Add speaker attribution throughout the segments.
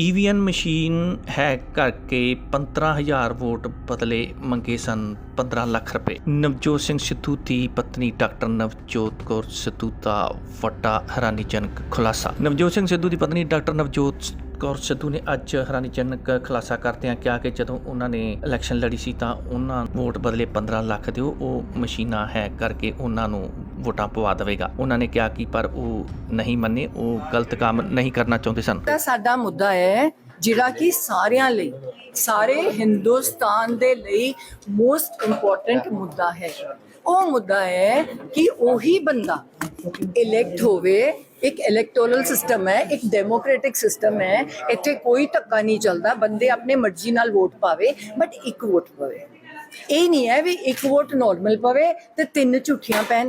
Speaker 1: EVM machine hack ਕਰਕੇ 15000 vote ਬਦਲੇ ਮੰਗੇ ਸਨ 15 ਲੱਖ ਰੁਪਏ। ਨਵਜੋਤ ਸਿੰਘ ਸਿੱਧੂ ਦੀ ਪਤਨੀ ਡਾਕਟਰ ਨਵਜੋਤ ਕੌਰ ਸਿੱਧੂ ਦਾ ਵੱਡਾ ਹੈਰਾਨੀਜਨਕ ਖੁਲਾਸਾ। ਨਵਜੋਤ ਸਿੰਘ ਸਿੱਧੂ ਦੀ ਪਤਨੀ ਡਾਕਟਰ ਨਵਜੋਤ ਕੌਰ ਸਿੱਧੂ ਨੇ ਅੱਜ ਹੈਰਾਨੀਜਨਕ ਖੁਲਾਸਾ ਕਰਦਿਆਂ ਕਿਹਾ ਕਿ ਜਦੋਂ ਉਹਨਾਂ ਨੇ ਇਲੈਕਸ਼ਨ ਲੜੀ ਸੀ ਤਾਂ ਉਹਨਾਂ ਵੋਟ ਬਦਲੇ 15 ਲੱਖ ਦਿਓ, ਉਹ ਮਸ਼ੀਨਾਂ ਹੈਕ ਕਰਕੇ ਉਹਨਾਂ ਨੂੰ ਵੋਟਾਂ ਪਵਾ ਦੇਵੇਗਾ। ਉਹਨਾਂ ਨੇ ਕਿਹਾ ਕਿ ਪਰ ਉਹ ਨਹੀਂ ਮੰਨੇ, ਉਹ ਗਲਤ ਕੰਮ ਨਹੀਂ ਕਰਨਾ ਚਾਹੁੰਦੇ ਸਨ।
Speaker 2: ਤਾਂ ਸਾਡਾ ਮੁੱਦਾ ਹੈ, ਜਿਹੜਾ ਕਿ ਸਾਰਿਆਂ ਲਈ, ਸਾਰੇ ਹਿੰਦੁਸਤਾਨ ਦੇ ਲਈ ਮੋਸਟ ਇੰਪੋਰਟੈਂਟ ਮੁੱਦਾ ਹੈ। ਉਹ ਮੁੱਦਾ ਹੈ ਕਿ ਉਹੀ ਬੰਦਾ ਇਲੈਕਟ ਹੋਵੇ ਇੱਕ ਇਲੈਕਟੋਰਲ ਸਿਸਟਮ ਹੈ, ਇੱਕ ਡੈਮੋਕ੍ਰੈਟਿਕ ਸਿਸਟਮ ਹੈ, ਇੱਥੇ ਕੋਈ ਧੱਕਾ ਨਹੀਂ ਚੱਲਦਾ, ਬੰਦੇ ਆਪਣੇ ਮਰਜ਼ੀ ਨਾਲ ਵੋਟ ਪਾਵੇ ਬਟ ਇੱਕ ਵੋਟ ਪਵੇ। ਇਹ ਨਹੀਂ ਹੈ ਵੀ ਇੱਕ ਵੋਟ ਨਾਰਮਲ ਪਵੇ ਤੇ ਤਿੰਨ ਝੂਠੀਆਂ ਪੈਣ।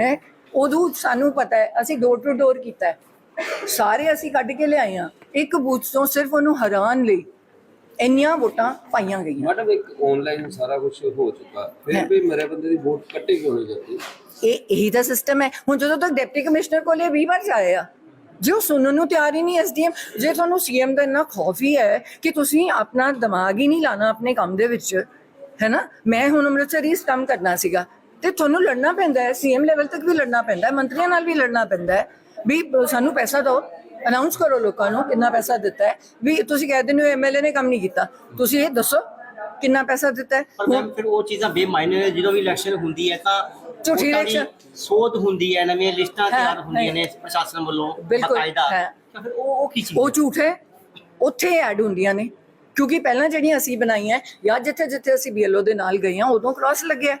Speaker 2: ਹੈ। ਉਦੋਂ ਸਾਨੂੰ ਪਤਾ ਹੈ ਅਸੀਂ ਡੋਰ ਟੂ ਡੋਰ ਕੀਤਾ ਹੈ। ਸਾਰੇ ਅਸੀਂ ਕੱਢ ਕੇ ਲਿਆਏ ਆ ਇੱਕ ਬੂਥ ਤੋਂ ਸਿਰਫ ਉਹਨੂੰ ਹਰਾਉਣ ਲਈ ਇੰਨੀਆਂ ਵੋਟਾਂ ਪਾਈਆਂ ਗਈਆਂ।
Speaker 3: ਮੈਡਮ ਇੱਕ ਆਨਲਾਈਨ ਸਾਰਾ ਕੁਝ ਹੋ ਚੁੱਕਾ। ਫਿਰ ਵੀ ਮੇਰੇ ਬੰਦੇ ਦੀ ਵੋਟ ਕੱਟੀ ਕਿਉਂ ਨਹੀਂ ਜਾਂਦੀ?
Speaker 2: ਇਹ ਇਹੀ ਤਾਂ ਸਿਸਟਮ ਹੈ। ਹੁਣ ਜਦੋਂ ਤੱਕ ਡਿਪਟੀ ਕਮਿਸ਼ਨਰ ਕੋਲੇ 20 ਵਾਰ ਜਾਏ ਆ ਜੇ ਸੁਣਨ ਨੂੰ ਤਿਆਰ ਹੀ ਨਹੀਂ ਐਸਡੀਐਮ ਜੇ ਤੁਹਾਨੂੰ ਸੀਐਮ ਦਾ ਇੰਨਾ ਖੌਫ ਹੀ ਹੈ ਕਿ ਤੁਸੀਂ ਆਪਣਾ ਦਿਮਾਗ ਹੀ ਨਹੀਂ ਲਾਣਾ ਆਪਣੇ ਕੰਮ ਦੇ ਵਿੱਚ ਹੈ ਨਾ? ਮੈਂ ਹੁਣ ਅੰਮ੍ਰਿਤਸਰ ਹੀ ਇਸ ਕੰਮ ਕਰਨਾ ਸੀਗਾ। ਤੇ ਤੁਹਾਨੂੰ ਲੜਨਾ ਪੈਂਦਾ ਹੈ ਸੀਐਮ ਲੈਵਲ ਤੱਕ ਵੀ ਲੜਨਾ ਪੈਂਦਾ ਹੈ ਮੰਤਰੀਆਂ ਨਾਲ ਵੀ ਲੜਨਾ ਪੈਂਦਾ ਹੈ ਵੀ ਸਾਨੂੰ ਪੈਸਾ ਦਿਓ ਅਨਾਉਂਸ ਕਰੋ ਲੋਕਾਂ ਨੂੰ ਕਿੰਨਾ ਪੈਸਾ ਦਿੱਤਾ ਹੈ ਵੀ ਤੁਸੀਂ ਕਹਿ ਦਿੰਦੇ ਹੋ ਐਮਐਲਏ ਨੇ ਕੰਮ ਨਹੀਂ ਕੀਤਾ ਤੁਸੀਂ ਇਹ ਦੱਸੋ ਕਿੰਨਾ ਪੈਸਾ ਦਿੱਤਾ ਹੈ
Speaker 4: ਪਰ ਮੈਮ ਫਿਰ ਉਹ ਚੀਜ਼ਾਂ ਬੇਮਾਇਨੇ ਨੇ ਜਦੋਂ ਵੀ ਇਲੈਕਸ਼ਨ ਹੁੰਦੀ ਹੈ ਤਾਂ
Speaker 2: ਝੂਠੀ election।
Speaker 4: ਸੋਧ ਹੁੰਦੀ ਹੈ ਨਵੀਆਂ ਲਿਸਟਾਂ ਤਿਆਰ ਹੁੰਦੀਆਂ ਨੇ। ਪ੍ਰਸ਼ਾਸਨ ਵੱਲੋਂ
Speaker 2: ਬਿਲਕੁਲ,
Speaker 4: ਬਕਾਇਦਾ। ਤਾਂ ਫਿਰ ਉਹ ਉਹ ਕੀ ਚੀਜ਼
Speaker 2: ਉਹ ਝੂਠ ਹੈ ਉੱਥੇ ਐਡ ਹੁੰਦੀਆਂ ਨੇ ਕਿਉਂਕਿ ਪਹਿਲਾਂ ਜਿਹੜੀਆਂ ਅਸੀਂ ਬਣਾਈਆਂ ਜਾਂ ਜਿੱਥੇ ਜਿੱਥੇ ਅਸੀਂ ਬੀਐਲਓ ਦੇ ਨਾਲ ਗਏ ਹਾਂ ਉਦੋਂ ਕ੍ਰਾਸ ਲੱਗਿਆ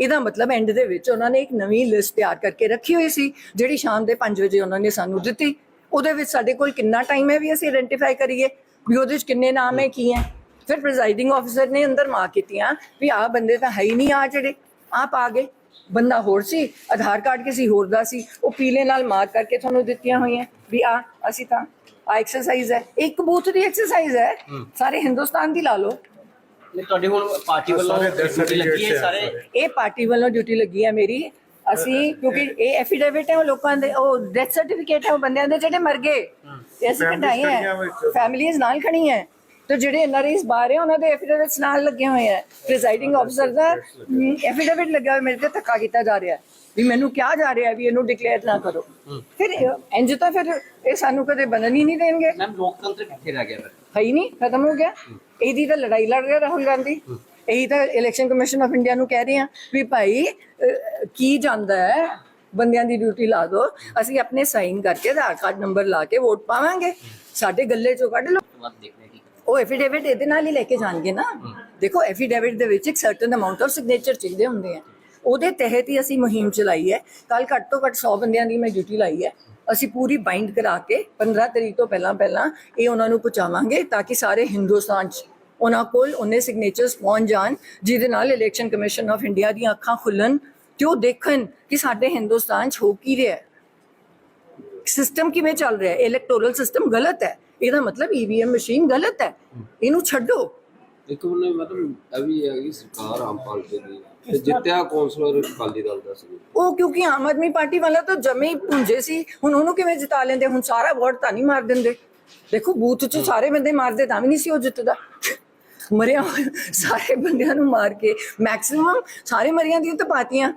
Speaker 2: ਇਹਦਾ ਮਤਲਬ ਐਂਡ ਦੇ ਵਿੱਚ ਉਹਨਾਂ ਨੇ ਇੱਕ ਨਵੀਂ ਲਿਸਟ ਤਿਆਰ ਕਰਕੇ ਰੱਖੀ ਹੋਈ ਸੀ ਜਿਹੜੀ ਸ਼ਾਮ ਦੇ 5 ਵਜੇ ਉਹਨਾਂ ਨੇ ਸਾਨੂੰ ਦਿੱਤੀ। ਉਹਦੇ ਵਿੱਚ ਸਾਡੇ ਕੋਲ ਕਿੰਨਾ ਟਾਈਮ ਹੈ ਵੀ ਅਸੀਂ ਆਇਡੈਂਟੀਫਾਈ ਕਰੀਏ? ਵੀ ਉਹਦੇ ਵਿੱਚ ਕਿੰਨੇ ਨਾਮ ਹੈ ਕੀ ਹੈ? ਫਿਰ ਪ੍ਰੈਜ਼ਾਈਡਿੰਗ ਆਫੀਸਰ ਨੇ ਅੰਦਰ ਮਾਰ ਕੀਤੀਆਂ ਵੀ ਆਹ ਬੰਦੇ ਤਾਂ ਹੈ ਹੀ ਨਹੀਂ ਆ ਜਿਹੜੇ ਆਪ ਆ ਗਏ। ਬੰਦਾ ਹੋਰ ਸੀ ਆਧਾਰ ਕਾਰਡ ਕਿਸੇ ਹੋਰ ਦਾ ਸੀ ਉਹ ਪੀਲੇ ਨਾਲ ਮਾਰਕ ਕਰਕੇ ਤੁਹਾਨੂੰ ਦਿੱਤੀਆਂ ਹੋਈਆਂ। ਵੀ ਆ ਅਸੀਂ ਤਾਂ ਆ ਐਕਸਰਸਾਈਜ਼ ਹੈ। ਇੱਕ ਬੂਥ ਦੀ ਐਕਸਰਸਾਈਜ਼ ਹੈ। ਸਾਰੇ ਹਿੰਦੁਸਤਾਨ ਦੀ ਲਾ ਲਓ।
Speaker 4: ਤੁਹਾਡੇ ਹੁਣ ਪਾਰਟੀ ਵੱਲੋਂ ਡਿਊਟੀ ਲੱਗੀ ਹੈ ਸਾਰੇ?
Speaker 2: ਇਹ ਪਾਰਟੀ ਵੱਲੋਂ ਡਿਊਟੀ ਲੱਗੀ ਹੈ ਮੇਰੀ। ਅਸੀਂ ਕਿਉਂਕਿ ਇਹ ਐਫੀਡੇਵਿਟ ਹੈ ਉਹ ਲੋਕਾਂ ਦੇ ਉਹ ਡੈਥ ਸਰਟੀਫਿਕੇਟ ਹੈ ਉਹ ਬੰਦਿਆਂ ਦੇ ਜਿਹੜੇ ਮਰ ਗਏ। ਤੇ ਅਸੀਂ ਕਢਾਏ ਹੈ। ਫੈਮਿਲੀਆਂ ਨਾਲ ਖੜੀ ਹੈ। ਤੇ ਜਿਹੜੇ ਐਨਆਰਆਈਸ ਬਾਹਰ ਹੈ ਉਹਨਾਂ ਦੇ ਐਫੀਡੇਵਿਟਸ ਨਾਲ ਲੱਗੇ ਹੋਏ ਹੈ। ਪ੍ਰੀਜ਼ਾਈਡਿੰਗ ਆਫੀਸਰ ਦਾ ਐਫੀਡੇਵਿਟ ਲੱਗਾ ਹੋਇਆ ਮੇਰੇ ਤੇ ਧੱਕਾ ਕੀਤਾ ਜਾ ਰਿਹਾ ਹੈ। ਵੀ ਮੈਨੂੰ ਕਿਹਾ ਜਾ ਰਿਹਾ ਵੀ ਇਹਨੂੰ ਡਿਕਲੇਅਰ ਨਾ ਕਰੋ। ਫਿਰ ਇਹ- ਇੰਜ ਤਾਂ ਫਿਰ ਇਹ ਸਾਨੂੰ ਕਦੇ ਬਣਨ ਹੀ ਨਹੀਂ ਦੇਣਗੇ।
Speaker 4: ਮੈਮ ਲੋਕਤੰਤਰ ਕਿੱਥੇ ਰਹਿ ਗਿਆ ਫਿਰ?
Speaker 2: ਹੈ ਹੀ ਨਹੀਂ ਖਤਮ ਹੋ ਗਿਆ। ਇਹਦੀ ਤਾਂ ਲੜਾਈ ਲੜ ਰਿਹਾ ਰਾਹੁਲ ਗਾਂਧੀ। ਇਹੀ ਤਾਂ ਇਲੈਕਸ਼ਨ ਕਮਿਸ਼ਨ ਆਫ ਇੰਡੀਆ ਨੂੰ ਕਹਿ ਰਹੇ ਆ ਵੀ ਭਾਈ ਕੀ ਜਾਂਦਾ ਹੈ? ਬੰਦਿਆਂ ਦੀ ਡਿਊਟੀ ਲਾ ਦਿਓ ਅਸੀਂ ਆਪਣੇ ਸਾਈਨ ਕਰਕੇ ਆਧਾਰ ਕਾਰਡ ਨੰਬਰ ਲਾ ਕੇ ਵੋਟ ਪਾਵਾਂਗੇ। ਸਾਡੇ ਗੱਲੇ ਚੋਂ ਕੱਢ ਲਓ। ਉਹ ਐਫੀਡੇਵਿਟ ਇਹਦੇ ਨਾਲ ਹੀ ਲੈ ਕੇ ਜਾਣਗੇ ਨਾ। ਦੇਖੋ ਐਫੀਡੇਵਿਟ ਦੇ ਵਿੱਚ ਇੱਕ ਸਰਟਨ ਅਮਾਉਂਟ ਆਫ ਸਿਗਨੇਚਰ ਚਾਹੀਦੇ ਹੁੰਦੇ ਆ। ਉਹਦੇ ਤਹਿਤ ਹੀ ਅਸੀਂ ਮੁਹਿੰਮ ਚਲਾਈ ਹੈ। ਕੱਲ ਘੱਟ ਤੋਂ ਘੱਟ 100 ਬੰਦਿਆਂ ਦੀ ਮੈਂ ਡਿਊਟੀ ਲਾਈ ਹੈ। ਅਸੀਂ ਪੂਰੀ ਬਾਈਂਡ ਕਰਾ ਕੇ 15 ਤਰੀਕ ਤੋਂ ਪਹਿਲਾਂ ਪਹਿਲਾਂ ਇਹ ਉਹਨਾਂ ਨੂੰ ਪਹੁੰਚਾਵਾਂਗੇ ਤਾਂ ਕਿ ਸਾਰੇ ਹਿੰਦੁਸਤਾਨ 'ਚ ਉਹਨਾਂ ਕੋਲ ਉਹਨੇ ਸਿਗਨੇਚਰਸ ਪਹੁੰਚ ਜਾਣ, ਜਿਹਦੇ ਨਾਲ ਇਲੈਕਸ਼ਨ ਕਮਿਸ਼ਨ ਆਫ ਇੰਡੀਆ ਦੀਆਂ ਅੱਖਾਂ ਖੁੱਲਣ ਤੇ ਉਹ ਦੇਖਣ ਕਿ ਸਾਡੇ ਹਿੰਦੁਸਤਾਨ 'ਚ ਹੋ ਕੀ ਰਿਹਾ ਹੈ। ਸਿਸਟਮ ਕਿਵੇਂ ਚੱਲ ਰਿਹਾ ਹੈ? ਇਲੈਕਟੋਰਲ ਸਿਸਟਮ ਗਲਤ ਹੈ। ਇਹਦਾ ਮਤਲਬ ਈਵੀਐਮ ਮਸ਼ੀਨ ਗਲਤ ਹੈ। ਇਹਨੂੰ ਛੱਡੋ।
Speaker 3: ਇੱਕ ਉਹਨੇ ਮਤਲਬ ਇਹ ਵੀ ਹੈ ਸਰਕਾਰ ਆਮ ਪਾਰਟੀ ਦੀ ਤੇ ਜਿੱਤਿਆ ਕੌਂਸਲਰ ਅਕਾਲੀ ਦਲ ਦਾ ਸੀ।
Speaker 2: ਉਹ ਕਿਉਂਕਿ ਆਮ ਆਦਮੀ ਪਾਰਟੀ ਵਾਲਾ ਤਾਂ ਜਮੇ ਹੀ ਪੁੰਜੇ ਸੀ। ਹੁਣ ਉਹਨੂੰ ਕਿਵੇਂ ਜਿਤਾ ਲੈਂਦੇ? ਹੁਣ ਸਾਰਾ ਵੋਟ ਤਾਂ ਨਹੀਂ ਮਾਰ ਦਿੰਦੇ। ਦੇਖੋ, ਬੂਥ 'ਚ ਸਾਰੇ ਬੰਦੇ ਮਾਰਦੇ ਤਾਂ ਵੀ ਨਹੀਂ ਸੀ ਉਹ ਜਿੱਤਦਾ। ਮਰਿਆ ਸਾਰੇ ਬੰਦਿਆਂ ਨੂੰ ਮਾਰ ਕੇ ਮੈਕਸਿਮਮ ਸਾਰੇ ਮਰੀਆਂ ਦੀਆਂ ਤਾਂ ਪਾਤੀਆਂ।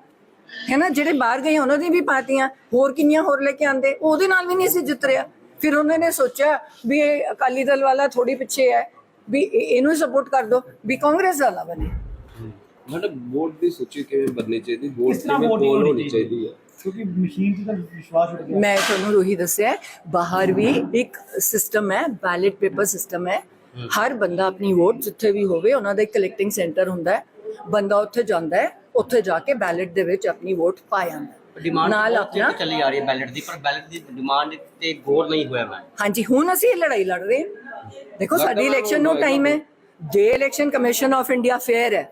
Speaker 2: ਹੈ ਨਾ ਜਿਹੜੇ ਬਾਹਰ ਗਏ ਉਹਨਾਂ ਦੀ ਵੀ ਪਾਤੀਆਂ। ਹੋਰ ਕਿੰਨੀਆਂ ਹੋਰ ਲੈ ਕੇ ਆਂਦੇ ਉਹਦੇ ਨਾਲ ਵੀ ਨਹੀਂ ਸੀ ਜਿੱਤ ਰਿਹਾ। ਫਿਰ ਉਹਨਾਂ ਨੇ ਸੋਚਿਆ ਵੀ ਇਹ ਅਕਾਲੀ ਦਲ ਵਾਲਾ ਥੋੜੀ ਪਿੱਛੇ ਹੈ। ਵੀ ਇਹ- ਇਹਨੂੰ ਸਪੋਰਟ ਕਰ ਦੋ। ਵੀ ਕਾਂਗਰਸ ਵਾਲਾ ਬਣੇ।
Speaker 3: ਮਤਲਬ ਵੋਟ ਦੀ ਸੂਚੀ ਕਿਵੇਂ ਬਣਨੀ ਚਾਹੀਦੀ? ਵੋਟ
Speaker 5: ਕਿਸ ਤਰ੍ਹਾਂ
Speaker 3: ਕਿਵੇਂ
Speaker 5: voting
Speaker 3: ਪੋਲ
Speaker 5: ਹੋਣੀ
Speaker 3: ਹੋਣੀ ਚਾਹੀਦੀ ਹੈ?
Speaker 5: ਕਿਉਂਕਿ ਮਸ਼ੀਨ 'ਚ ਤਾਂ ਵਿਸ਼ਵਾਸ ਉੱਠ ਗਿਆ।
Speaker 2: ਮੈਂ ਤੁਹਾਨੂੰ ਰੋਹੀ ਦੱਸਿਆ ਬਾਹਰ ਵੀ ਇੱਕ ਸਿਸਟਮ ਹੈ ਬੈਲਟ ਪੇਪਰ ਸਿਸਟਮ ਹੈ। ਹਰ ਬੰਦਾ ਆਪਣੀ ਵੋਟ ਜਿੱਥੇ ਵੀ ਹੋਵੇ ਉਹਨਾਂ ਦਾ ਇੱਕ ਕਲੈਕਟਿੰਗ ਸੈਂਟਰ ਹੁੰਦਾ ਹੈ। ਬੰਦਾ ਉੱਥੇ ਜਾਂਦਾ ਹੈ ਉੱਥੇ ਜਾ ਕੇ ਬੈਲਟ ਦੇ ਵਿੱਚ ਆਪਣੀ ਵੋਟ ਪਾ ਜਾਂਦਾ ਹੈ।
Speaker 4: ਡਿਮਾਂਡ
Speaker 2: ਨਾਲ
Speaker 4: ਨਾਲ
Speaker 2: ਆਪਣਾ
Speaker 4: ਚੱਲੀ ਆ ਰਹੀ ਹੈ ਬੈਲਟ ਦੀ ਪਰ ਬੈਲਟ ਦੀ ਡਿਮਾਂਡ ਤੇ ਗੌਰ ਨਹੀਂ ਹੋਇਆ ਮੈਂ।
Speaker 2: ਹਾਂਜੀ ਹੁਣ ਅਸੀਂ ਇਹ ਲੜਾਈ ਲੜ ਰਹੇ ਹਾਂ। ਦੇਖੋ ਸਾਡੀ ਇਲੈਕਸ਼ਨ ਨੂੰ ਟਾਈਮ ਹੈ। ਜੇ election commission of India fair ਹੈ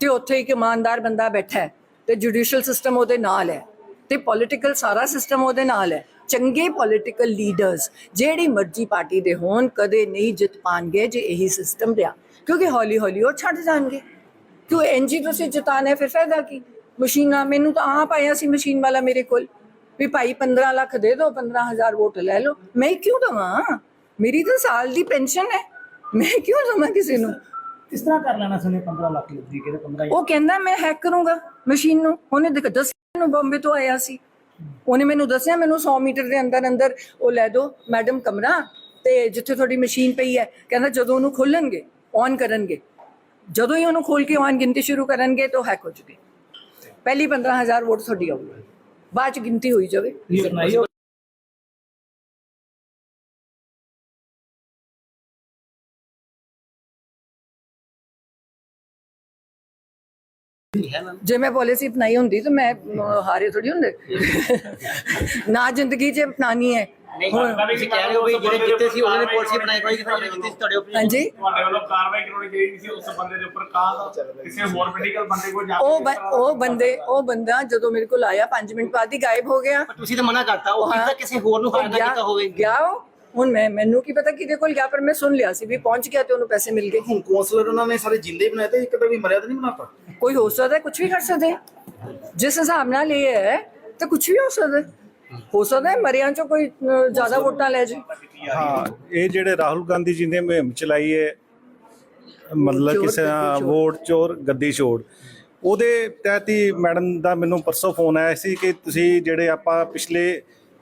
Speaker 2: ਤੇ ਉੱਥੇ ਇੱਕ ਇਮਾਨਦਾਰ ਬੰਦਾ ਬੈਠਾ ਹੈ ਤੇ ਜੁਡੀਸ਼ੀਅਲ ਸਿਸਟਮ ਉਹਦੇ ਨਾਲ ਹੈ ਤੇ ਪੋਲਿਟੀਕਲ ਸਾਰਾ ਸਿਸਟਮ ਉਹਦੇ ਨਾਲ ਹੈ। ਚੰਗੇ ਪੋਲਿਟੀਕਲ ਲੀਡਰਸ ਜਿਹੜੀ ਮਰਜ਼ੀ ਪਾਰਟੀ ਦੇ ਹੋਣ, ਕਦੇ ਨਹੀਂ ਜਿੱਤ ਪਾਣਗੇ ਜੇ ਇਹੀ ਸਿਸਟਮ ਰਿਹਾ। ਕਿਉਂਕਿ ਹੌਲੀ ਹੌਲੀ ਉਹ ਛੱਡ ਜਾਣਗੇ। ਕਿਉਂ ਐਨਜੀ ਤੁਸੀਂ ਜਿਤਾਣਾ ਫਿਰ ਫਾਇਦਾ ਕੀ? ਮਸ਼ੀਨਾਂ, ਮੈਨੂੰ ਤਾਂ ਆਪ ਆਇਆ ਸੀ ਮਸ਼ੀਨ ਵਾਲਾ ਮੇਰੇ ਕੋਲ। ਵੀ ਭਾਈ 15 ਲੱਖ ਦੇ ਦਿਓ 15000 ਵੋਟ ਲੈ ਲਓ। ਮੈਂ ਕਿਉਂ ਦਵਾਂ? ਮੇਰੀ ਤਾਂ ਸਾਲ ਦੀ ਪੈਨਸ਼ਨ ਹੈ। ਮੈਂ ਕਿਉਂ ਦਵਾਂ ਕਿਸੇ ਨੂੰ?
Speaker 5: ਕਿਸ ਤਰ੍ਹਾਂ ਕਰ ਲੈਣਾ ਸੁਣੇ 15 ਲੱਖ ਦੀ ਕਿਤੇ 15
Speaker 2: ਉਹ ਕਹਿੰਦਾ ਮੈਂ ਹੈਕ ਕਰੂੰਗਾ ਮਸ਼ੀਨ ਨੂੰ। ਉਹਨੇ ਦੇਖ ਦੱਸਿਆ ਨੂੰ ਬੰਬੇ ਤੋਂ ਆਇਆ ਸੀ। ਉਹਨੇ ਮੈਨੂੰ ਦੱਸਿਆ ਮੈਨੂੰ 100 ਮੀਟਰ ਦੇ ਅੰਦਰ ਅੰਦਰ ਉਹ ਲੈ ਦਿਓ ਮੈਡਮ ਕਮਰਾ ਤੇ ਜਿੱਥੇ ਤੁਹਾਡੀ ਮਸ਼ੀਨ ਪਈ ਹੈ। ਕਹਿੰਦਾ ਜਦੋਂ ਉਹਨੂੰ ਖੋਲਣਗੇ ਔਨ ਕਰਨਗੇ। ਜਦੋਂ ਹੀ ਉਹਨੂੰ ਖੋਲ ਕੇ ਔਨ ਗਿਣਤੀ ਸ਼ੁਰੂ ਕਰਨਗੇ ਤਾਂ ਹੈਕ ਹੋ ਜੂਗੀ। ਪਹਿਲੀ 15000 ਵੋਟ ਤੁਹਾਡੀ ਆਊਗੀ। ਬਾਅਦ ਚ ਗਿਣਤੀ ਹੋਈ ਜਾਵੇ। ਜੇ ਮੈਂ ਪਾਲਿਸੀ ਅਪਣਾਈ ਹੁੰਦੀ ਤਾਂ ਮੈਂ ਹਾਰੇ ਥੋੜੀ ਹੁੰਦੇ। ਨਾ ਜ਼ਿੰਦਗੀ 'ਚ ਅਪਣਾਣੀ ਹੈ।
Speaker 4: ਨਹੀਂ ਤੁਸੀਂ ਕਹਿ ਰਹੇ ਹੋ ਵੀ ਜਿਹੜੇ ਜਿੱਤੇ ਸੀ ਉਹਨਾਂ ਨੇ ਪਾਲਿਸੀ ਬਣਾਈ ਕੋਈ ਤੁਹਾਡੇ ਜਿੱਤੇ ਸੀ ਤੁਹਾਡੇ ਉੱਪਰ
Speaker 2: ਹਾਂਜੀ।
Speaker 5: ਤੁਹਾਡੇ ਵੱਲੋਂ ਕਾਰਵਾਈ ਕਰਾਉਣੀ ਚਾਹੀਦੀ ਸੀ ਉਸ ਬੰਦੇ ਦੇ ਉੱਪਰ ਕਾਹ ਕਿਸੇ ਹੋਰ ਮੈਡੀਕਲ ਬੰਦੇ ਕੋਲ ਜਾ
Speaker 2: ਉਹ ਉਹ ਬੰਦੇ ਉਹ ਬੰਦਾ ਜਦੋਂ ਮੇਰੇ ਕੋਲ ਆਇਆ 5 ਮਿੰਟ ਬਾਅਦ ਹੀ ਗਾਇਬ ਹੋ ਗਿਆ।
Speaker 4: ਤੁਸੀਂ ਤਾਂ ਮਨਾ ਕਰਤਾ ਉਹ। ਕਿਤਾ ਕਿਸੇ ਹੋਰ ਨੂੰ
Speaker 2: ਗਿਆ-
Speaker 4: ਕੀਤਾ ਹੋਵੇ।
Speaker 2: ਗਿਆ ਉਹ। ਹੁਣ ਮੈਂ ਮੈਨੂੰ ਕੀ ਪਤਾ ਕਿਹਦੇ ਕੋਲ ਗਿਆ ਪਰ ਮੈਂ ਸੁਣ ਲਿਆ ਸੀ ਵੀ ਪਹੁੰਚ ਗਿਆ ਤੇ ਉਹਨੂੰ ਪੈਸੇ ਮਿਲ ਗਏ।
Speaker 6: ਹੁਣ ਕੌਂਸਲਰ ਉਹਨਾਂ ਨੇ ਸਾਰੇ ਜਿੰਦੇ ਬਣਾਏ ਤੇ ਇੱਕ ਤਾਂ ਵੀ ਮਰਿਆ ਤਾਂ ਨਹੀਂ ਬਣਾਤਾ।
Speaker 2: ਕੋਈ ਹੋ ਸਕਦਾ ਕੁਝ ਵੀ ਕਰ ਸਕਦੇ। ਜਿਸ ਹਿਸਾਬ ਨਾਲ ਇਹ ਹੈ ਤਾਂ ਕੁਝ ਵੀ ਹੋ ਸਕਦਾ ਹੈ। ਸਕਦਾ ਹੈ ਮਰਿਆਂ ਚੋਂ ਕੋਈ ਜ਼ਿਆਦਾ ਵੋਟਾਂ ਲੈ ਜੇ
Speaker 7: ਹਾਂ ਇਹ ਜਿਹੜੇ ਰਾਹੁਲ ਗਾਂਧੀ ਜੀ ਨੇ ਮੁਹਿੰਮ ਚਲਾਈ ਹੈ ਮਤਲਬ ਕਿਸੇ। ਵੋਟ ਚੋਰ ਗੱਦੀ ਚੋਰ ਉਹਦੇ ਤਹਿਤ ਹੀ ਮੈਡਮ ਦਾ ਮੈਨੂੰ ਪਰਸੋਂ ਫੋਨ ਆਇਆ ਸੀ ਕਿ ਤੁਸੀਂ ਜਿਹੜੇ ਆਪਾਂ ਪਿਛਲੇ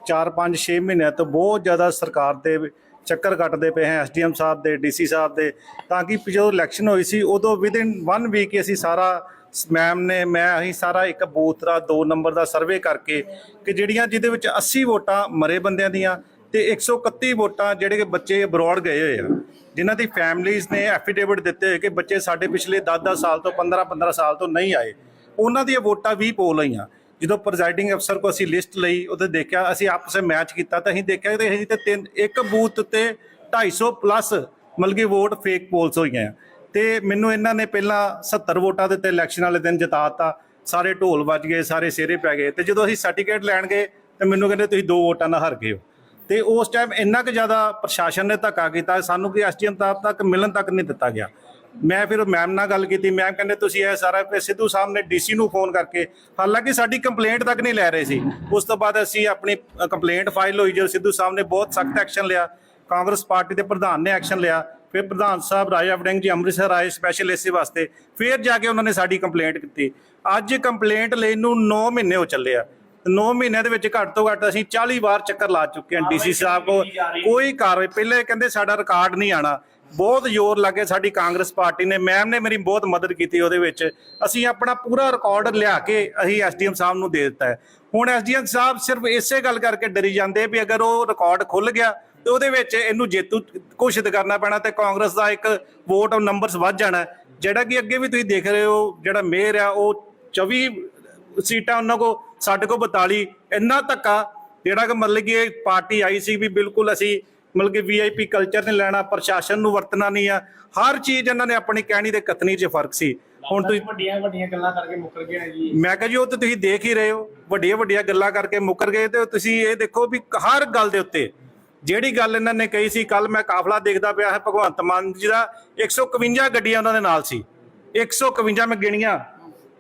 Speaker 7: 4 5 6 ਮਹੀਨਿਆਂ ਤੋਂ ਬਹੁਤ ਜ਼ਿਆਦਾ ਸਰਕਾਰ ਦੇ ਚੱਕਰ ਕੱਟਦੇ ਪਏ ਹਾਂ ਐਸਡੀਐਮ ਸਾਹਿਬ ਦੇ, ਡੀਸੀ ਸਾਹਿਬ ਦੇ, ਤਾਂ ਕਿ ਜਦੋਂ ਇਲੈਕਸ਼ਨ ਹੋਈ ਸੀ, ਉਦੋਂ ਵਿਦਿਨ 1 ਵੀਕ ਅਸੀਂ ਸਾਰਾ ਮੈਮ ਨੇ, ਮੈਂ, ਅਸੀਂ ਸਾਰਾ ਇੱਕ ਬੂਥ ਦਾ 2 ਨੰਬਰ ਦਾ ਸਰਵੇ ਕਰਕੇ ਕਿ ਜਿਹੜੀਆਂ ਜਿਹਦੇ ਵਿੱਚ 80 ਵੋਟਾਂ ਮਰੇ ਬੰਦਿਆਂ ਦੀਆਂ ਤੇ 131 ਵੋਟਾਂ ਜਿਹੜੇ ਕਿ ਬੱਚੇ ਅਬਰੋਡ ਗਏ ਹੋਏ ਆ, ਜਿਨ੍ਹਾਂ ਦੀ ਫੈਮਲੀਆਂ ਨੇ ਐਫੀਡੇਵਿਟ ਦਿੱਤੇ ਹੋਏ ਕਿ ਬੱਚੇ ਸਾਡੇ ਪਿਛਲੇ 10-10 ਸਾਲ ਤੋਂ 15-15 ਸਾਲ ਤੋਂ ਨਹੀਂ ਆਏ, ਉਹਨਾਂ ਦੀਆਂ ਵੋਟਾਂ ਵੀ ਪੋਲ ਆਈਆਂ। ਜਦੋਂ ਪ੍ਰੈਜ਼ਾਈਡਿੰਗ ਅਫਸਰ ਕੋ ਅਸੀਂ ਲਿਸਟ ਲਈ, ਉਹਦੇ ਦੇਖਿਆ, ਅਸੀਂ ਆਪਸ ਮੈਚ ਕੀਤਾ, ਤਾਂ ਅਸੀਂ ਦੇਖਿਆ ਕਿ ਅਸੀਂ ਤੇ ਤਿੰਨ, ਇੱਕ ਬੂਥ ਤੇ 250 ਪਲੱਸ ਮਤਲਬ ਕਿ ਵੋਟ ਫੇਕ ਪੋਲਸ ਹੋਈਆਂ ਆ। ਤੇ ਮੈਨੂੰ ਇਹਨਾਂ ਨੇ ਪਹਿਲਾਂ 70 ਵੋਟਾਂ ਦੇ ਤੇ ਇਲੈਕਸ਼ਨ ਵਾਲੇ ਦਿਨ ਜਿਤਾਤਾ, ਸਾਰੇ ਢੋਲ ਵੱਜ ਗਏ, ਸਾਰੇ ਸਿਹਰੇ ਪੈ ਗਏ, ਤੇ ਜਦੋਂ ਅਸੀਂ ਸਰਟੀਫਿਕੇਟ ਲੈਣ ਗਏ, ਤੇ ਮੈਨੂੰ ਕਹਿੰਦੇ, ਤੁਸੀਂ ਦੋ ਵੋਟਾਂ ਨਾਲ ਹਾਰ ਗਏ ਹੋ ਤੇ ਉਸ ਟਾਈਮ ਇੰਨਾ ਕੁ ਜ਼ਿਆਦਾ ਪ੍ਰਸ਼ਾਸਨ ਨੇ ਧੱਕਾ ਕੀਤਾ, ਸਾਨੂੰ ਕਿ ਐਸਟੀਐਮ ਤੱਕ ਮਿਲਣ ਤੱਕ ਨਹੀਂ ਦਿੱਤਾ ਗਿਆ ਮੈਂ ਫਿਰ ਮੈਮ ਨਾਲ ਗੱਲ ਕੀਤੀ। ਮੈਮ ਕਹਿੰਦੇ ਤੁਸੀਂ ਇਹ ਸਾਰਾ ਫਿਰ ਸਿੱਧੂ ਸਾਹਿਬ ਨੇ ਡੀਸੀ ਨੂੰ ਫੋਨ ਕਰਕੇ ਹਾਲਾਂਕਿ ਸਾਡੀ ਕੰਪਲੇਂਟ ਤੱਕ ਨਹੀਂ ਲੈ ਰਹੇ ਸੀ। ਉਸ ਤੋਂ ਬਾਅਦ ਅਸੀਂ ਆਪਣੀ ਕੰਪਲੇਂਟ ਫਾਈਲ ਹੋਈ ਜਦੋਂ ਸਿੱਧੂ ਸਾਹਿਬ ਨੇ ਬਹੁਤ ਸਖਤ ਐਕਸ਼ਨ ਲਿਆ। ਕਾਂਗਰਸ ਪਾਰਟੀ ਦੇ ਪ੍ਰਧਾਨ ਨੇ ਐਕਸ਼ਨ ਲਿਆ। ਫਿਰ ਪ੍ਰਧਾਨ ਸਾਹਿਬ ਰਾਜਾ ਵੜਿੰਗ ਜੀ ਅੰਮ੍ਰਿਤਸਰ ਆਏ ਸਪੈਸ਼ਲ ਇਸੇ ਵਾਸਤੇ। ਫਿਰ ਜਾ ਕੇ ਉਹਨਾਂ ਨੇ ਸਾਡੀ ਕੰਪਲੇਂਟ ਕੀਤੀ। ਅੱਜ ਕੰਪਲੇਂਟ ਲੈਣ ਨੂੰ 9 ਮਹੀਨੇ ਹੋ ਚੱਲੇ ਆ। 9 ਮਹੀਨਿਆਂ ਦੇ ਵਿੱਚ ਘੱਟ ਤੋਂ ਘੱਟ ਅਸੀਂ 40 ਵਾਰ ਚੱਕਰ ਲਾ ਚੁੱਕੇ ਹਾਂ ਡੀਸੀ ਸਾਹਿਬ ਕੋ ਕੋਈ ਕਾਰਵਾਈ ਪਹਿਲੇ ਕਹਿੰਦੇ ਸਾਡਾ ਰਿਕਾਰਡ ਨਹੀਂ ਆਣਾ ਬਹੁਤ ਜ਼ੋਰ ਲੱਗੇ ਸਾਡੀ ਕਾਂਗਰਸ ਪਾਰਟੀ ਨੇ ਮੈਮ ਨੇ ਮੇਰੀ ਬਹੁਤ ਮਦਦ ਕੀਤੀ ਉਹਦੇ ਵਿੱਚ। ਅਸੀਂ ਆਪਣਾ ਪੂਰਾ ਰਿਕਾਰਡ ਲਿਆ ਕੇ ਅਸੀਂ ਐਸਡੀਐਮ ਸਾਹਿਬ ਨੂੰ ਦੇ ਦਿੱਤਾ ਹੈ। ਹੁਣ ਐਸਡੀਐਮ ਸਾਹਿਬ ਸਿਰਫ ਇਸੇ ਗੱਲ ਕਰਕੇ ਡਰੀ ਜਾਂਦੇ ਵੀ ਅਗਰ ਉਹ ਰਿਕਾਰਡ ਖੁੱਲ ਗਿਆ ਤੇ ਉਹਦੇ ਵਿੱਚ ਇਹਨੂੰ ਜੇਤੂ ਘੋਸ਼ਿਤ ਕਰਨਾ ਪੈਣਾ ਤੇ ਕਾਂਗਰਸ ਦਾ ਇੱਕ ਵੋਟ ਨੰਬਰਸ ਵੱਧ ਜਾਣਾ ਜਿਹੜਾ ਕਿ ਅੱਗੇ ਵੀ ਤੁਸੀਂ ਦੇਖ ਰਹੇ ਹੋ, ਜਿਹੜਾ ਮੇਅਰ ਆ, ਉਹ 24 ਸੀਟਾਂ ਉਹਨਾਂ ਕੋ ਸਾਡੇ ਕੋ 42 ਇੰਨਾ ਧੱਕਾ ਜਿਹੜਾ ਕਿ ਮਤਲਬ ਕਿ ਇਹ ਪਾਰਟੀ ਆਈ ਸੀ ਵੀ ਬਿਲਕੁਲ ਅਸੀਂ ਮਤਲਬ ਕਿ ਵੀਆਈਪੀ ਕਲਚਰ ਨਹੀਂ ਲੈਣਾ ਪ੍ਰਸ਼ਾਸਨ ਨੂੰ ਵਰਤਣਾ ਨਹੀਂ ਆ। ਹਰ ਚੀਜ਼ ਇਹਨਾਂ ਨੇ ਆਪਣੀ ਕਹਿਣੀ ਤੇ ਕਥਨੀ 'ਚ ਫ਼ਰਕ ਸੀ। ਹੁਣ ਤੁਸੀਂ
Speaker 5: ਵੱਡੀਆਂ ਵੱਡੀਆਂ ਗੱਲਾਂ ਕਰਕੇ ਮੁੱਕਰ ਗਏ ਜੀ।
Speaker 7: ਮੈਂ ਕਿਹਾ ਜੀ ਉਹ ਤੇ ਤੁਸੀਂ ਦੇਖ ਹੀ ਰਹੇ ਹੋ। ਵੱਡੀਆਂ ਵੱਡੀਆਂ ਗੱਲਾਂ ਕਰਕੇ ਮੁੱਕਰ ਗਏ ਤੇ ਤੁਸੀਂ ਇਹ ਦੇਖੋ ਵੀ ਹਰ ਗੱਲ ਦੇ ਉੱਤੇ ਜਿਹੜੀ ਗੱਲ ਇਹਨਾਂ ਨੇ ਕਹੀ ਸੀ ਕੱਲ ਮੈਂ ਕਾਫਲਾ ਦੇਖਦਾ ਪਿਆ ਹੈ ਭਗਵੰਤ ਮਾਨ ਜੀ ਦਾ 151 ਗੱਡੀਆਂ ਉਹਨਾਂ ਦੇ ਨਾਲ ਸੀ। 151 ਮੈਂ ਗਿਣੀਆਂ।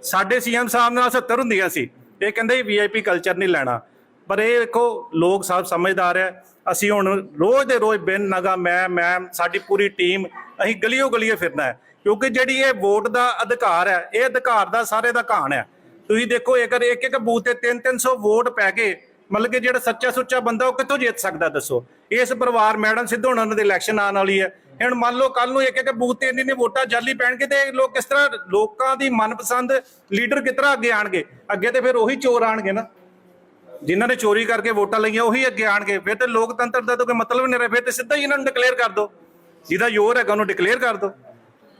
Speaker 7: ਸਾਡੇ ਸੀਐਮ ਸਾਹਿਬ ਨਾਲ 70 ਹੁੰਦੀਆਂ ਸੀ। ਇਹ ਕਹਿੰਦੇ ਵੀਆਈਪੀ ਕਲਚਰ ਨਹੀਂ ਲੈਣਾ। ਪਰ ਇਹ ਵੇਖੋ, ਲੋਕ ਸਭ ਸਮਝਦਾਰ ਹੈ। ਅਸੀਂ ਹੁਣ ਰੋਜ਼ ਦੇ ਰੋਜ਼ ਬਿਨ ਨਗਾ, ਮੈਂ ਮੈਂ ਸਾਡੀ ਪੂਰੀ ਟੀਮ, ਅਸੀਂ ਗਲੀਓ ਗਲੀਓ ਫਿਰਨਾ ਹੈ। ਕਿਉਂਕਿ ਜਿਹੜੀ ਇਹ ਵੋਟ ਦਾ ਅਧਿਕਾਰ ਹੈ, ਇਹ ਅਧਿਕਾਰ ਦਾ ਸਾਰੇ ਦਾ ਕਹਾਣ ਹੈ। ਤੁਸੀਂ ਦੇਖੋ ਇੱਕ ਇੱਕ ਇੱਕ ਬੂਥ ਤੇ 3-300 ਵੋਟ ਪੈ ਕੇ ਮਤਲਬ ਕਿ ਜਿਹੜਾ ਸੱਚਾ ਸੁੱਚਾ ਬੰਦਾ ਉਹ ਕਿੱਥੋਂ ਜਿੱਤ ਸਕਦਾ, ਦੱਸੋ? ਇਸ ਪਰਿਵਾਰ ਮੈਡਮ ਸਿੱਧੂ ਉਹਨਾਂ ਦੇ ਇਲੈਕਸ਼ਨ ਆਉਣ ਵਾਲੀ ਹੈ। ਹੁਣ ਮੰਨ ਲਓ ਕੱਲ ਨੂੰ ਇੱਕ ਇੱਕ ਬੂਥ ਤੇ ਇੰਨੀ ਇੰਨੀ ਵੋਟਾਂ ਜਾਲੀ ਪੈਣਗੇ ਤੇ ਲੋਕ ਕਿਸ ਤਰ੍ਹਾਂ ਲੋਕਾਂ ਦੀ ਮਨਪਸੰਦ ਲੀਡਰ ਕਿਸ ਤਰ੍ਹਾਂ ਅੱਗੇ ਆਣਗੇ? ਅੱਗੇ ਤੇ ਫਿਰ ਉਹੀ ਚੋਰ ਆਣਗੇ ਨਾ। ਜਿਨ੍ਹਾਂ ਨੇ ਚੋਰੀ ਕਰਕੇ ਵੋਟਾਂ ਲਈਆਂ, ਉਹੀ ਅੱਗੇ ਆਣਗੇ। ਫਿਰ ਤੇ ਲੋਕਤੰਤਰ ਦਾ ਤਾਂ ਕੋਈ ਮਤਲਬ ਨਹੀਂ ਰਿਹਾ। ਫਿਰ ਤੇ ਸਿੱਧਾ ਹੀ ਇਹਨਾਂ ਨੂੰ ਡਿਕਲੇਅਰ ਕਰ ਦਿਓ। ਜਿਹਦਾ ਜ਼ੋਰ ਹੈਗਾ, ਉਹਨੂੰ ਡਿਕਲੇਅਰ ਕਰ ਦਿਓ।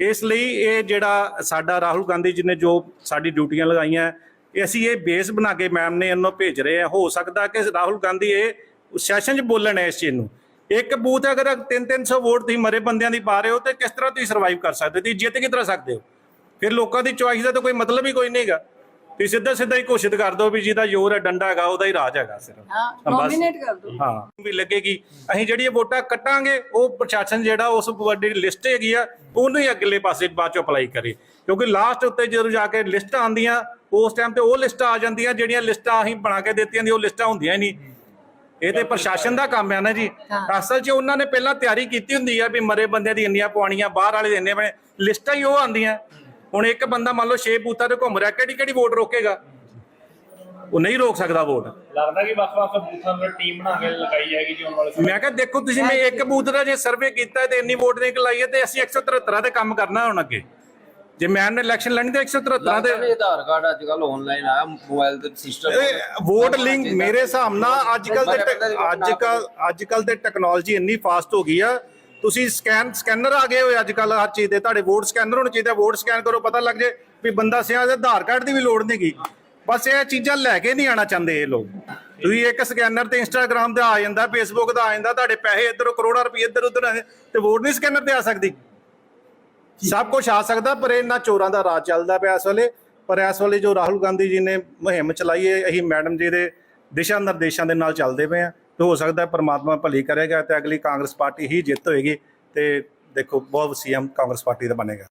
Speaker 7: ਇਸ ਲਈ ਇਹ ਜਿਹੜਾ ਸਾਡਾ ਰਾਹੁਲ ਗਾਂਧੀ ਜੀ ਨੇ ਜੋ ਸਾਡੀ ਡਿਊਟੀਆਂ ਲਗਾਈਆਂ, ਇਹ ਅਸੀਂ ਇਹ ਬੇਸ ਬਣਾ ਕੇ ਮੈਮ ਨੇ ਇਹਨੂੰ ਭੇਜ ਰਹੇ ਆ ਹੋ ਸਕਦਾ ਕਿ ਰਾਹੁਲ ਗਾਂਧੀ ਇਹ ਸੈਸ਼ਨ 'ਚ ਬੋਲਣ ਹੈ ਇਸ ਚੀਜ਼ ਨੂੰ। ਇੱਕ ਬੂਥ ਅਗਰ 3-300 ਵੋਟ ਤੁਸੀਂ ਮਰੇ ਬੰਦਿਆਂ ਦੀ ਪਾ ਰਹੇ ਹੋ, ਤੇ ਕਿਸ ਤਰ੍ਹਾਂ ਤੁਸੀਂ ਸਰਵਾਈਵ ਕਰ ਸਕਦੇ ਹੋ? ਤੁਸੀਂ ਜਿੱਤ ਕਿਸ ਤਰ੍ਹਾਂ ਸਕਦੇ ਹੋ? ਫਿਰ ਲੋਕਾਂ ਦੀ ਚੁਆਇਸ ਦਾ ਤਾਂ ਕੋਈ ਮਤਲਬ ਹੀ ਕੋਈ ਨਹੀਂਗਾ ਤੁਸੀਂ ਸਿੱਧਾ ਸਿੱਧਾ ਹੀ ਘੋਸ਼ਿਤ ਕਰ ਦਿਓ ਵੀ ਜਿਹਦਾ ਜ਼ੋਰ ਹੈ ਡੰਡਾ ਹੈਗਾ ਉਹਦਾ ਹੀ ਰਾਜ ਹੈਗਾ ਸਿਰਫ।
Speaker 2: ਹਾਂ
Speaker 7: ਬਸ।
Speaker 2: ਨੋਮੀਨੇਟ ਕਰ ਦਿਓ।
Speaker 7: ਹਾਂ ਵੀ ਲੱਗੇਗੀ। ਅਸੀਂ ਜਿਹੜੀ ਇਹ ਵੋਟਾਂ ਕੱਟਾਂਗੇ ਉਹ ਪ੍ਰਸ਼ਾਸਨ ਜਿਹੜਾ ਉਸ ਵੱਡੀ ਲਿਸਟ ਹੈਗੀ ਆ ਉਹਨੂੰ ਹੀ ਅਗਲੇ ਪਾਸੇ ਬਾਅਦ ਚ ਅਪਲਾਈ ਕਰੇ। ਕਿਉਂਕਿ ਲਾਸਟ ਉੱਤੇ ਜਦੋਂ ਜਾ ਕੇ ਲਿਸਟਾਂ ਆਉਂਦੀਆਂ ਉਸ ਟਾਈਮ ਤੇ ਉਹ ਲਿਸਟਾਂ ਆ ਜਾਂਦੀਆਂ ਜਿਹੜੀਆਂ ਲਿਸਟਾਂ ਅਸੀਂ ਬਣਾ ਕੇ ਦਿੱਤੀਆਂ ਦੀ ਉਹ ਲਿਸਟਾਂ ਹੁੰਦੀਆਂ ਹੀ ਨਹੀਂ। ਇਹ ਤੇ ਪ੍ਰਸ਼ਾਸਨ ਦਾ ਕੰਮ ਹੈ ਨਾ ਜੀ। ਅਸਲ 'ਚ ਉਹਨਾਂ ਨੇ ਪਹਿਲਾਂ ਤਿਆਰੀ ਕੀਤੀ ਹੁੰਦੀ ਆ ਵੀ ਮਰੇ ਬੰਦੇ ਦੀ ਇੰਨੀਆਂ ਪਵਾਣੀਆਂ ਬਾਹਰ ਵਾਲੇ ਦੇ ਇੰਨੇ ਬਣੇ ਲਿਸਟਾਂ ਹੀ ਉਹ ਆਉਂਦੀਆਂ। ਹੁਣ ਇੱਕ ਬੰਦਾ ਮੰਨ ਲਓ 6 ਬੂਥਾਂ ਤੇ ਘੁੰਮ ਰਿਹਾ ਕਿਹੜੀ ਕਿਹੜੀ ਵੋਟ ਰੋਕੇਗਾ? ਉਹ ਨਹੀਂ ਰੋਕ ਸਕਦਾ ਵੋਟ
Speaker 5: ਲੱਗਦਾ ਕਿ ਵੱਖ-ਵੱਖ ਬੂਥਾਂ ਦੀ ਟੀਮ ਬਣਾ ਕੇ ਲਗਾਈ ਜਾਏਗੀ ਜੀ ਆਉਣ ਵਾਲੇ ਸਮੇਂ
Speaker 7: ਮੈਂ ਕਿਹਾ ਦੇਖੋ ਤੁਸੀਂ ਮੈਂ ਇੱਕ ਬੂਥ ਦਾ ਜੇ ਸਰਵੇ ਕੀਤਾ ਤੇ ਇੰਨੀ ਵੋਟ ਨਹੀਂ ਲਾਈ ਹੈ ਤੇ ਅਸੀਂ 173 ਦੇ ਕੰਮ ਕਰਨਾ ਹੁਣ ਅੱਗੇ। ਜੇ ਮੈਂ ਨੇ ਇਲੈਕਸ਼ਨ ਲੜਨੀ ਤੇ 173
Speaker 3: ਲੱਗਦਾ
Speaker 7: ਦੇ
Speaker 3: ਆਧਾਰ ਕਾਰਡ ਅੱਜ ਕੱਲ ਆਨਲਾਈਨ ਆਇਆ ਮੋਬਾਈਲ ਤੇ ਸਿਸਟਮ
Speaker 7: ਵੋਟ ਲਿੰਕ ਮੇਰੇ ਹਿਸਾਬ ਨਾਲ ਅੱਜ ਕੱਲ ਦੇ ਅੱਜ ਕੱਲ ਅੱਜ ਕੱਲ ਦੇ ਟੈਕਨੋਲੋਜੀ ਇੰਨੀ ਫਾਸਟ ਹੋ ਗਈ ਆ ਤੁਸੀਂ ਸਕੈਨ, ਸਕੈਨਰ ਆ ਗਏ ਹੋਏ ਅੱਜ ਕੱਲ ਹਰ ਚੀਜ਼ ਦੇ, ਤੁਹਾਡੇ ਵੋਟ ਸਕੈਨਰ ਹੋਣਾ ਚਾਹੀਦਾ ਵੋਟ ਸਕੈਨ ਕਰੋ, ਪਤਾ ਲੱਗ ਜੇ ਵੀ ਬੰਦਾ ਸਿਆ ਦੇ ਆਧਾਰ ਕਾਰਡ ਦੀ ਵੀ ਲੋੜ ਨਹੀਂ ਗਈ ਬਸ ਇਹ ਚੀਜ਼ਾਂ ਲੈ ਕੇ ਨਹੀਂ ਆਣਾ ਚਾਹੁੰਦੇ ਇਹ ਲੋਕ। ਤੁਸੀਂ ਇੱਕ ਸਕੈਨਰ ਤੇ ਇੰਸਟਾਗ੍ਰam ਦਾ ਆ ਜਾਂਦਾ ਫੇਸਬੁੱਕ ਦਾ ਆ ਜਾਂਦਾ, ਤੁਹਾਡੇ ਪੈਸੇ ਇੱਧਰੋਂ ਕਰੋੜਾਂ ਰੁਪਏ ਇੱਧਰ ਉੱਧਰ ਆਏ ਤੇ ਵੋਟ ਨਹੀਂ ਸਕੈਨਰ ਤੇ ਆ ਸਕਦੀ। ਸਭ ਕੁਝ ਆ ਸਕਦਾ, ਪਰ ਇਹਨਾਂ ਚੋਰਾਂ ਦਾ ਰਾਜ ਚੱਲਦਾ ਪਿਆ ਇਸ ਵੇਲੇ। ਪਰ ਇਸ ਵੇਲੇ ਜੋ ਰਾਹੁਲ ਗਾਂਧੀ ਜੀ ਨੇ ਮੁਹਿੰਮ ਚਲਾਈ ਹੈ ਅਸੀਂ ਮੈਡਮ ਜੀ ਦੇ ਦਿਸ਼ਾ ਨਿਰਦੇਸ਼ਾਂ ਦੇ ਨਾਲ ਚੱਲਦੇ ਪਏ ਆ। ਤੇ ਹੋ ਸਕਦਾ ਪਰਮਾਤਮਾ ਭਲੀ ਕਰੇਗਾ ਤੇ ਅਗਲੀ ਕਾਂਗਰਸ ਪਾਰਟੀ ਹੀ ਜਿੱਤ ਹੋਏਗੀ ਤੇ ਦੇਖੋ ਬਹੁਤ ਸੀਐਮ ਕਾਂਗਰਸ ਪਾਰਟੀ ਦਾ ਬਣੇਗਾ।